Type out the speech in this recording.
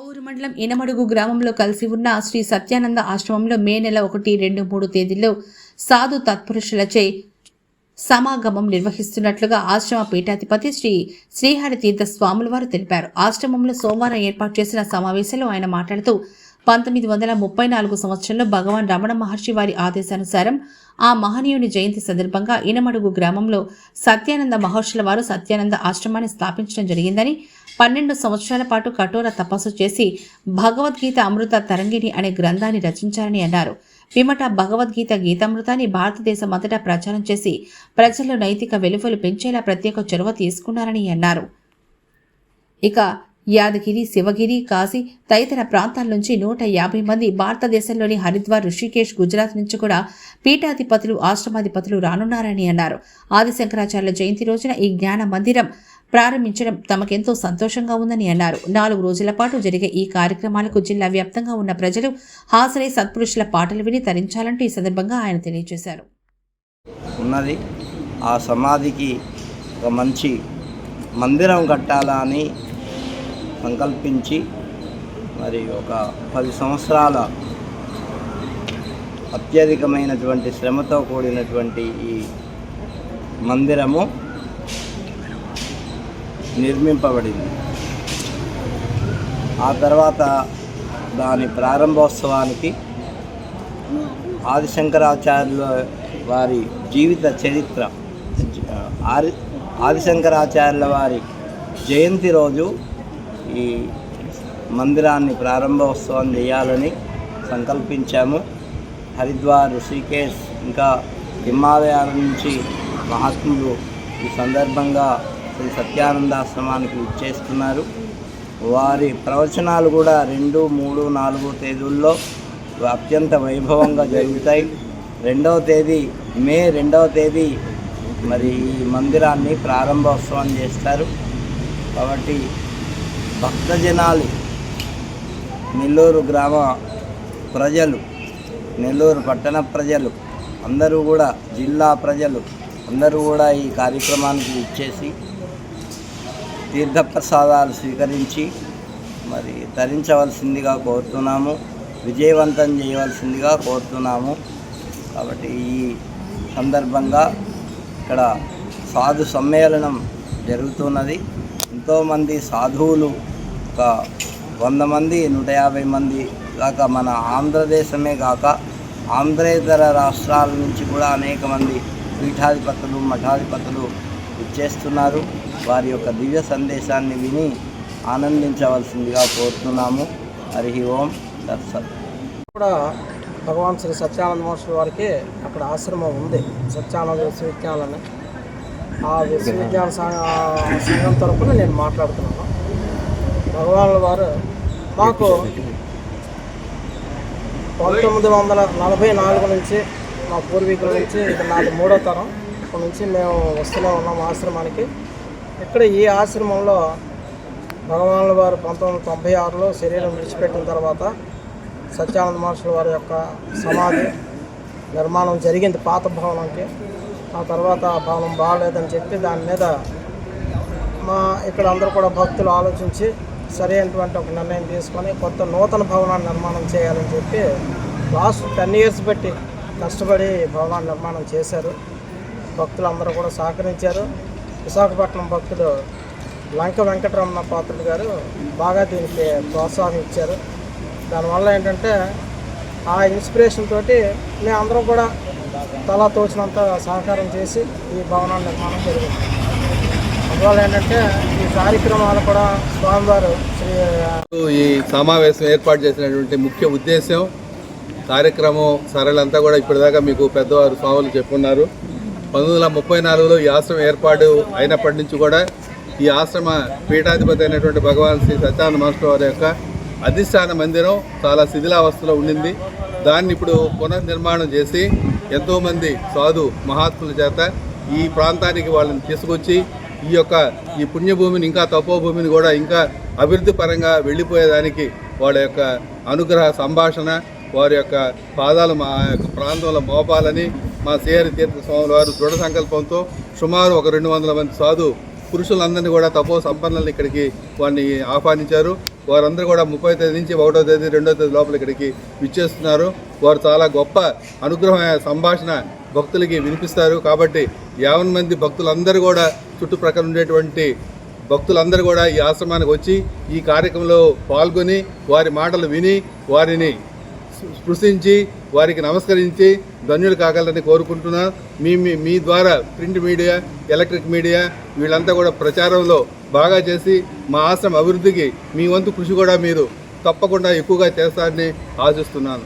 కోవూరు మండలం ఇనమడుగు గ్రామంలో కలిసి ఉన్న శ్రీ సత్యానంద ఆశ్రమంలో మే నెల ఒకటి రెండు మూడు తేదీల్లో సాధు తత్పురుషులచే సమాగమం నిర్వహిస్తున్నట్లుగా ఆశ్రమ పీఠాధిపతి శ్రీ శ్రీహరి తీర్థ స్వాముల వారు తెలిపారు. ఆశ్రమంలో సోమవారం ఏర్పాటు చేసిన సమావేశంలో ఆయన మాట్లాడుతూ పంతొమ్మిది వందల ముప్పై నాలుగు సంవత్సరంలో భగవాన్ రమణ మహర్షి వారి ఆదేశానుసారం ఆ మహనీయుని జయంతి సందర్భంగా ఇనమడుగు గ్రామంలో సత్యానంద మహర్షుల వారు సత్యానంద ఆశ్రమాన్ని స్థాపించడం జరిగిందని పన్నెండు సంవత్సరాల పాటు కఠోర తపస్సు చేసి భగవద్గీత అమృత తరంగిణి అనే గ్రంథాన్ని రచించారని అన్నారు. పిమట భగవద్గీత గీతామృతాన్ని భారతదేశం అంతటా ప్రచారం చేసి ప్రజల్లో నైతిక వెలువలు పెంచేలా ప్రత్యేక చొరవ తీసుకున్నారని అన్నారు. ఇక యాదగిరి శివగిరి కాశీ తదితర ప్రాంతాల నుంచి నూట యాభై మంది భారతదేశంలోని హరిద్వార్ ఋషికేశ్ గుజరాత్ నుంచి కూడా పీఠాధిపతులు ఆశ్రమాధిపతులు రానున్నారని అన్నారు. ఆదిశంకరాచార్య జయంతి రోజున ఈ జ్ఞాన మందిరం ప్రారంభించడం తమకెంతో సంతోషంగా ఉందని అన్నారు. నాలుగు రోజుల పాటు జరిగే ఈ కార్యక్రమాలకు జిల్లా వ్యాప్తంగా ఉన్న ప్రజలు హాజరై సత్పురుషుల పాటలు విని తరించాలంటూ ఈ సందర్భంగా ఆయన తెలియజేశారు. ఉన్నది. ఆ సమాధికి ఒక మంచి మందిరం కట్టాలా అని సంకల్పించి మరి ఒక పది సంవత్సరాల అత్యధికమైనటువంటి శ్రమతో కూడినటువంటి ఈ మందిరము నిర్మింపబడింది. ఆ తర్వాత దాని ప్రారంభోత్సవానికి ఆదిశంకరాచార్యుల వారి జీవిత చరిత్ర ఆది ఆదిశంకరాచార్యుల వారి జయంతి రోజు ఈ మందిరాన్ని ప్రారంభోత్సవం చేయాలని సంకల్పించాము. హరిద్వార్ ఋషికేశ్ ఇంకా హిమాలయాల నుంచి మహాత్ములు ఈ సందర్భంగా శ్రీ సత్యానందాశ్రమానికి విచ్చేస్తున్నారు. వారి ప్రవచనాలు కూడా రెండు మూడు నాలుగు తేదీల్లో అత్యంత వైభవంగా జరుగుతాయి. రెండవ తేదీ మే రెండవ తేదీ మరి ఈ మందిరాన్ని ప్రారంభోత్సవం చేస్తారు. కాబట్టి భక్తజనాలు నెల్లూరు గ్రామ ప్రజలు నెల్లూరు పట్టణ ప్రజలు అందరూ కూడా జిల్లా ప్రజలు అందరూ కూడా ఈ కార్యక్రమానికి ఇచ్చేసి తీర్థప్రసాదాలు స్వీకరించి మరి తరించవలసిందిగా కోరుతున్నాము విజయవంతం చేయవలసిందిగా కోరుతున్నాము. కాబట్టి ఈ సందర్భంగా ఇక్కడ సాధు సమ్మేళనం జరుగుతున్నది. ఎంతోమంది సాధువులు ఒక వంద మంది నూట యాభై మంది దాకా మన ఆంధ్రదేశమే కాక ఆంధ్రేతర రాష్ట్రాల నుంచి కూడా అనేక మంది పీఠాధిపతులు మఠాధిపతులు ఇచ్చేస్తున్నారు వారి యొక్క దివ్య సందేశాన్ని విని ఆనందించవలసిందిగా కోరుతున్నాము. హరి ఓం దర్శత్ కూడా భగవాన్ శ్రీ సత్యానంద మహర్షి వారికి అక్కడ ఆశ్రమం ఉంది సత్యానంద విశ్వవిద్యాలయం. ఆ విశ్వవిద్యాలయ సంఘం తరపున నేను మాట్లాడుతున్నాను. భగవాన్ వారు మాకు పంతొమ్మిది వందల నలభై నాలుగు నుంచి మా పూర్వీకుల నుంచి ఇది నాది మూడో తరం ఇప్పటి నుంచి మేము వస్తూనే ఉన్నాం ఆశ్రమానికి. ఇక్కడ ఈ ఆశ్రమంలో భగవానుల వారు పంతొమ్మిది వందల తొంభై ఆరులో శరీరం విడిచిపెట్టిన తర్వాత సత్యానంద మహర్షుల వారి యొక్క సమాధి నిర్మాణం జరిగింది పాత భవనంకి. ఆ తర్వాత ఆ భవనం బాగాలేదని చెప్పి దాని మీద మా ఇక్కడ అందరూ కూడా భక్తులు ఆలోచించి సరైనటువంటి ఒక నిర్ణయం తీసుకొని కొత్త నూతన భవనాన్ని నిర్మాణం చేయాలని చెప్పి లాస్ట్ టెన్ ఇయర్స్ పెట్టి కష్టపడి భవనాన్ని నిర్మాణం చేశారు. భక్తులు అందరూ కూడా సహకరించారు. విశాఖపట్నం భక్తులు లంక వెంకటరమణ పాత్రుడు గారు బాగా దీనికి ప్రోత్సాహం ఇచ్చారు. దానివల్ల ఏంటంటే ఆ ఇన్స్పిరేషన్ తోటి మేము అందరం కూడా తలా తోచినంత సహకారం చేసి ఈ భవనాన్ని నిర్మాణం జరిగింది. అందువల్ల ఏంటంటే ఈ కార్యక్రమాలు కూడా స్వామివారు శ్రీ ఈ సమావేశం ఏర్పాటు చేసినటువంటి ముఖ్య ఉద్దేశం కార్యక్రమం సరళంతా కూడా ఇప్పటిదాకా మీకు పెద్దవారు స్వాములు చెప్పున్నారు. పంతొమ్మిది వందల ముప్పై నాలుగులో ఈ ఆశ్రమం ఏర్పాటు అయినప్పటి నుంచి కూడా ఈ ఆశ్రమ పీఠాధిపతి అయినటువంటి భగవాన్ శ్రీ సత్యానంద మహర్షి వారి యొక్క అధిష్టాన మందిరం చాలా శిథిలావస్థలో ఉండింది. దాన్ని ఇప్పుడు పునర్నిర్మాణం చేసి ఎంతోమంది సాధు మహాత్ముల చేత ఈ ప్రాంతానికి వాళ్ళని తీసుకొచ్చి ఈ యొక్క ఈ పుణ్యభూమిని ఇంకా తపోభూమిని కూడా ఇంకా అభివృద్ధి పరంగా వెళ్ళిపోయేదానికి వాళ్ళ యొక్క అనుగ్రహ సంభాషణ వారి యొక్క పాదాలు మా యొక్క ప్రాంతంలో మోపాలని మా శ్రీహరి తీర్థ స్వామి వారు దృఢ సంకల్పంతో సుమారు ఒక రెండు వందల మంది సాధు పురుషులందరినీ కూడా తపో సంపన్నులను ఇక్కడికి వారిని ఆహ్వానించారు. వారందరూ కూడా ముప్పై తేదీ నుంచి ఒకటో తేదీ రెండో తేదీ లోపల ఇక్కడికి విచ్చేస్తున్నారు. వారు చాలా గొప్ప అనుగ్రహమైన సంభాషణ భక్తులకి వినిపిస్తారు. కాబట్టి యావన్ మంది భక్తులందరూ కూడా చుట్టుప్రక్కల ఉండేటువంటి భక్తులందరూ కూడా ఈ ఆశ్రమానికి వచ్చి ఈ కార్యక్రమంలో పాల్గొని వారి మాటలు విని వారిని స్పృశించి వారికి నమస్కరించి ధన్యులు కాగలరని కోరుకుంటున్నా. మీ మీ మీ ద్వారా ప్రింట్ మీడియా ఎలక్ట్రిక్ మీడియా వీళ్ళంతా కూడా ప్రచారంలో బాగా చేసి మా ఆశ్రమ అభివృద్ధికి మీ వంతు కృషి కూడా మీరు తప్పకుండా ఎక్కువగా చేస్తారని ఆశిస్తున్నాను.